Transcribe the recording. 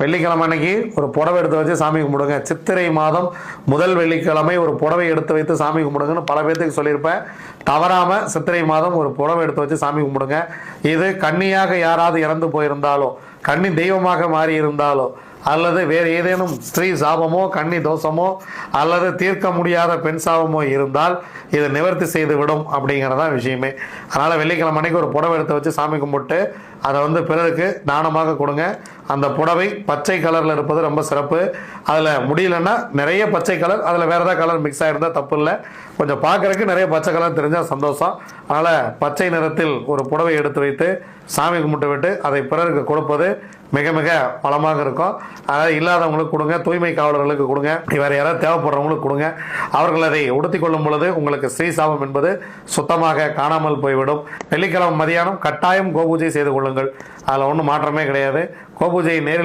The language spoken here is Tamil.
வெள்ளிக்கிழமை அன்னைக்கு ஒரு புடவை எடுத்து வச்சு சாமி கும்பிடுங்க. சித்திரை மாதம் முதல் வெள்ளிக்கிழமை ஒரு புடவை எடுத்து வைத்து சாமி கும்பிடுங்கன்னு பல பேர்த்துக்கு சொல்லியிருப்பேன். தவறாமல் சித்திரை மாதம் ஒரு புடவை எடுத்து வச்சு சாமி கும்பிடுங்க. இது கன்னியாக யாராவது இறந்து போயிருந்தாலோ கன்னி தெய்வமாக மாறி இருந்தாலோ அல்லது வேறு ஏதேனும் ஸ்திரீ சாபமோ கன்னி தோஷமோ அல்லது தீர்க்க முடியாத பெண் சாபமோ இருந்தால் இதை நிவர்த்தி செய்து விடும் அப்படிங்கிறதான் விஷயமே. அதனால் வெள்ளிக்கிழமை அன்னைக்கு ஒரு புடவை எடுத்து வச்சு சாமி கும்பிட்டு அதை வந்து பிறருக்கு தானமாக கொடுங்க. அந்த புடவை பச்சை கலரில் இருப்பது ரொம்ப சிறப்பு. அதில் முடியலன்னா நிறைய பச்சை கலர் அதில் வேறு ஏதாவது கலர் மிக்ஸ் ஆகிருந்தால் தப்பு இல்லை. கொஞ்சம் பார்க்குறக்கு நிறைய பச்சை கலர் தெரிஞ்சால் சந்தோஷம். அதனால் பச்சை நிறத்தில் ஒரு புடவை எடுத்து வைத்து சாமி கும்பிட்டு விட்டு அதை பிறருக்கு கொடுப்பது மிக மிக பலமாக இருக்கும். அதாவது இல்லாதவங்களுக்கு கொடுங்க தூய்மை காவலர்களுக்கு கொடுங்க வேறு யாராவது தேவைப்படுறவங்களுக்கு கொடுங்க. அவர்கள் அதை உடுத்தி கொள்ளும் பொழுது உங்களுக்கு ஸ்ரீ சாபம் என்பது சுத்தமாக காணாமல் போய்விடும். வெள்ளிக்கிழமை மதியானம் கட்டாயம் கோபூஜை செய்து கொள்ளுங்கள். அதில் ஒன்றும் மாற்றமே கிடையாது. கோபூஜை நேரில்